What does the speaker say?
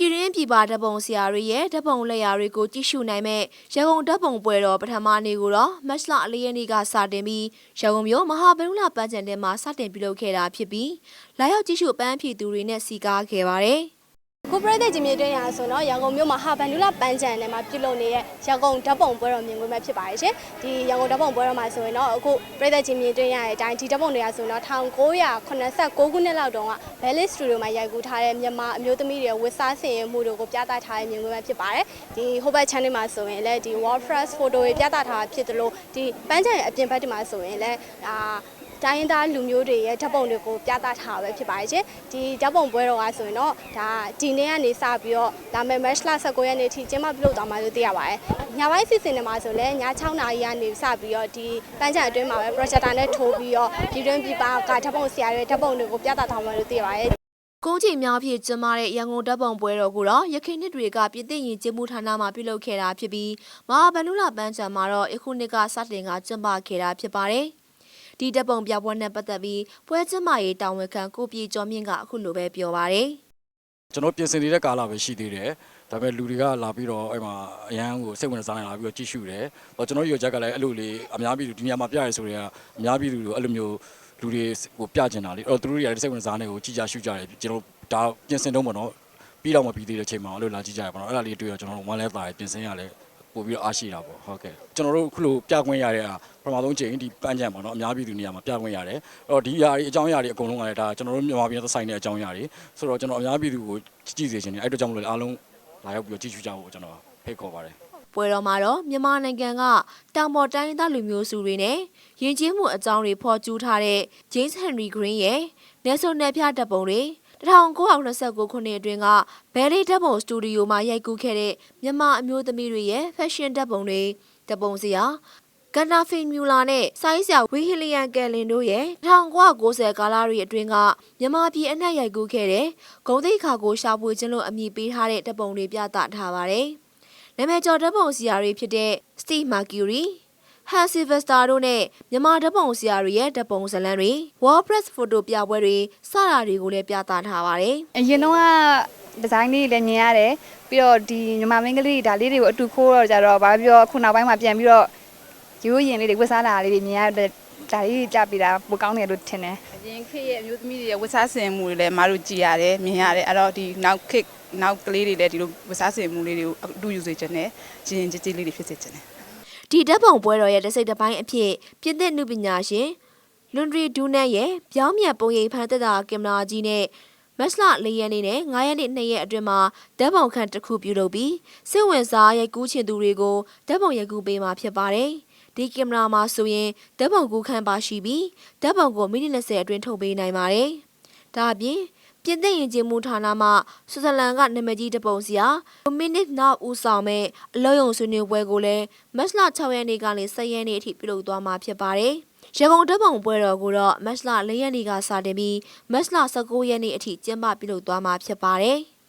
ပြည်ပဓာတ်ပုံဆရာတွေရဲ့ဓာတ်ပုံလက်ရာတွေကိုကြည့်ရှုနိုင်မဲ့ရန်ကုန်ဓာတ်ပုံပွဲတော်ပထမနေ့ကိုတော့မတ်လအလေးရက်နေ့ကစတင်ပြီးရန်ကုန်မြို့မဟာဗန္ဓုလပန်းချန်ထဲမှာစတင်ပြုလုပ်ခဲ့တာဖြစ်ပြီးလာရောက်ကြည့်ရှုပန်းဖြည့်သူတွေနဲ့စီကားခဲ့ပါတယ်။ ကိုပရိသတ်ကြီးမြေတွင်းရဆိုတော့ရန်ကုန်မြို့မှာဟာဗန်ဒူလာပန်းချန်ထဲမှာပြုလုပ်နေတဲ့ရန်ကုန်ဓာတ်ပုံပွဲတော်မြင်ကွင်းပဲဖြစ်ပါတယ်ရှင်ဒီရန်ကုန်ဓာတ်ပုံပွဲတော်မှာဆိုရင်တော့အခုပရိသတ်ကြီးမြေတွင်းရရဲ့အတိုင်းဒီဓာတ်ပုံတွေကဆိုရင်တော့1989ခုနှစ်လောက်တုန်းက Belly Studio မှာရိုက်ကူးထားတဲ့မြန်မာအမျိုးသမီးတွေဝစ်စားဆင်ရင်မှုတွေကိုပြသထားတဲ့မြင်ကွင်းပဲဖြစ်ပါတယ်ဒီဟိုဘက် channel မှာဆိုရင်လည်းဒီ World First Photo တွေပြသထားတာဖြစ်တယ်လို့ဒီပန်းချန်ရဲ့အပြင်ဘက်ဒီမှာဆိုရင်လည်းဒါ တိုင်းရင်းသားလူမျိုးတွေရဲ့ဓာတ်ပုံတွေကိုပြသထားပဲဖြစ်ပါတယ်ရှင်ဒီဓာတ်ပုံပွဲတော်ကဆိုရင်တော့ဒါဒီနေ့ကနေစပြီးတော့လာမယ့် match လ19ရက်နေ့အထိကျင်းပပြုလုပ်သွားမှာလို့သိရပါတယ်ညပိုင်းစီစဉ်တွေမှာဆိုလည်းည6နာရီကနေစပြီးတော့ဒီပန်းချံအတွင်းမှာပဲ projector နဲ့ထိုးပြီးတော့ဒီတွင်းပြပကဓာတ်ပုံဆရာတွေဓာတ်ပုံတွေကိုပြသထားမှာလို့သိရပါတယ်ကုန်းချိန်များဖြင့်ကျင်းပတဲ့ရန်ကုန်တပ်ပုံပွဲတော်ကိုတော့ရခိုင်နှစ်တွေကပြည်သိရင်ကျင်းမှုဌာနမှပြုလုပ်ခဲ့တာဖြစ်ပြီးမဟာဗန္ဓုလပန်းချံမှာတော့အခုနှစ်ကစတင်ကကျင်းပခဲ့တာဖြစ်ပါတယ်။ ဒီတပ်ပုံပြပွဲနဲ့ပတ်သက်ပြီးပွဲကျင်းပရေးတာဝန်ခံကိုပြေကျော်မြင့်ကအခုလိုပဲပြောပါရယ်ကျွန်တော်ပြင်ဆင်နေတဲ့ကာလပဲရှိသေးတယ်ဒါပေမဲ့လူတွေကလာပြီးတော့အဲ့မှာအရန်ကိုစိတ်ဝင်စားနေလာပြီးတော့ကြည့်ရှုတယ်ဟောကျွန်တော်ရွေချက်ကလည်းအဲ့လိုလေးအများပြည်သူဒီနေရာမှာပြရဲဆိုတော့အများပြည်သူတို့အဲ့လိုမျိုးလူတွေဟိုပြကျင်တာလေအဲ့တော့သူတို့တွေကစိတ်ဝင်စားနေကိုကြည်ကြရှုကြတယ်ကျွန်တော်ဒါပြင်ဆင်တော့ပေါ့နော်ပြီးတော့မပြီးသေးတဲ့ချိန်မှာအဲ့လိုလာကြည့်ကြရပါတော့အဲ့ဒါလေးတွေ့တော့ကျွန်တော်ဝမ်းလဲတာပြင်ဆင်ရလဲ ပို့ပြီးတော့အားရှိတာပေါ့ဟုတ်ကဲ့ကျွန်တော်တို့ခုလိုပြခွင့်ရတဲ့အားပထမဆုံးချိန်ဒီပန်းချံပေါ့နော်အများပြည်သူနေရာမှာပြခွင့်ရတယ်အဲ့တော့ဒီຢာတွေအကြောင်းအရာတွေအကုန်လုံးကလည်းဒါကျွန်တော်တို့မြန်မာပြည်သက်ဆိုင်တဲ့အကြောင်းအရာတွေဆိုတော့ကျွန်တော်အများပြည်သူကိုကြည့်စေချင်တယ်အဲ့တို့ကြောင့်မလို့အားလုံးလာရောက်ပြီးတော့ကြည့်ရှုကြဖို့ကျွန်တော်ဖိတ်ခေါ်ပါတယ်ပွဲတော်မှာတော့မြန်မာနိုင်ငံကတောင်ပေါ်တိုင်းရင်းသားလူမျိုးစုတွေနဲ့ယဉ်ကျေးမှုအကြောင်းတွေဖော်ကျူးထားတဲ့ James Henry Green ရဲ့နယ်ဆုံနယ်ဖျားတပ်ပုံတွေ 1989ခုနှစ်အတွင်းကဘယ်လေးတပ်ပုံစတူဒီယိုမှာရိုက်ကူးခဲ့တဲ့မြန်မာအမျိုးသမီးတွေရဲ့ fashion တပ်ပုံတွေတပ်ပုံစရာကန္နာဖင်မြူလာနဲ့ဆိုင်းဆရာဝီဟီလီယန်ကယ်လင်တို့ရဲ့1990ကာလတွေအတွင်းကမြန်မာပြည်အနှံ့ရိုက်ကူးခဲ့တဲ့ဂုံသိက္ခာကိုရှာဖွေခြင်းလို့အမည်ပေးထားတဲ့တပ်ပုံတွေပြသထားပါတယ်။နာမည်ကျော်တပ်ပုံဆရာတွေဖြစ်တဲ့ Steve Mercury Han Sylvester တို့နဲ့မြန်မာဓာတ်ပုံဆရာတွေရဲ့ဓာတ်ပုံဇာတ်လမ်းတွေ WordPress ဖိုတိုပြပွဲတွေစတာတွေကိုလည်းပြသထားပါတယ်အရင်တော့ကဒီဇိုင်းလေးလည်းမြင်ရတယ်ပြီးတော့ဒီညီမမင်းကလေးဒါလေးတွေကိုအတူခိုးတော့ကြတော့ဘာပြောခုနောက်ပိုင်းမှာပြန်ပြီးတော့ရိုးရင်လေးတွေဝတ်စားတာလေးတွေမြင်ရတဲ့ဒါလေးကြပြတာပိုကောင်းတယ်လို့ထင်တယ်အရင်ခေတ်ရဲ့အမျိုးသမီးတွေရဲ့ဝတ်စားဆင်မှုတွေလည်းမတို့ကြည်ရတယ်မြင်ရတယ်အဲ့တော့ဒီနောက်ခေတ်နောက်ကလေးတွေလည်းဒီလိုဝတ်စားဆင်မှုလေးတွေကိုအတူယူစေချင်တယ်ဂျင်းကြီးကြီးလေးတွေဖြစ်စေချင်တယ်။ ဒီဓာတ်ပုံပွဲတော်ရဲ့တစ်စိတ်တစ်ပိုင်းအဖြစ်ပြင်သစ်နုပညာရှင်လွန်ဒရီဒူနန်ရဲ့ပြောင်းမြတ်ပုံရိပ်ဖန်သက်တာကင်မရာကြီးနဲ့မက်စလ၄ရက်နေ့နဲ့9ရက်နေ့2ရက်အတွင်းမှာဓာတ်ပုံခန့်တစ်ခုပြုလုပ်ပြီးစိတ်ဝင်စားရိုက်ကူးချင်သူတွေကိုဓာတ်ပုံရိုက်ကူးပေးမှာဖြစ်ပါတယ်။ဒီကင်မရာမှာဆိုရင်ဓာတ်ပုံကူးခန့်ပါရှိပြီးဓာတ်ပုံကိုမိနစ်20အတွင်းထုတ်ပေးနိုင်ပါတယ်။ဒါအပြင် ပြင်သစ်ယဉ်ကျေးမှုဌာနမှဆွစ်ဇာလန်ကနာမည်ကြီးတပုံစရာမိနစ်နောက်ဦးဆောင်မဲ့အလုံးယုံဆွေးနွေးပွဲကိုလည်းမတ်လ6ရက်နေ့ကနေ10ရက်နေ့အထိပြုလုပ်သွားမှာဖြစ်ပါတယ်။ရန်ကုန်ဓာတ်ပုံပွဲတော်ကိုတော့မတ်လ4ရက်နေ့ကစတင်ပြီးမတ်လ19ရက်နေ့အထိကျင်းပပြုလုပ်သွားမှာဖြစ်ပါတယ်။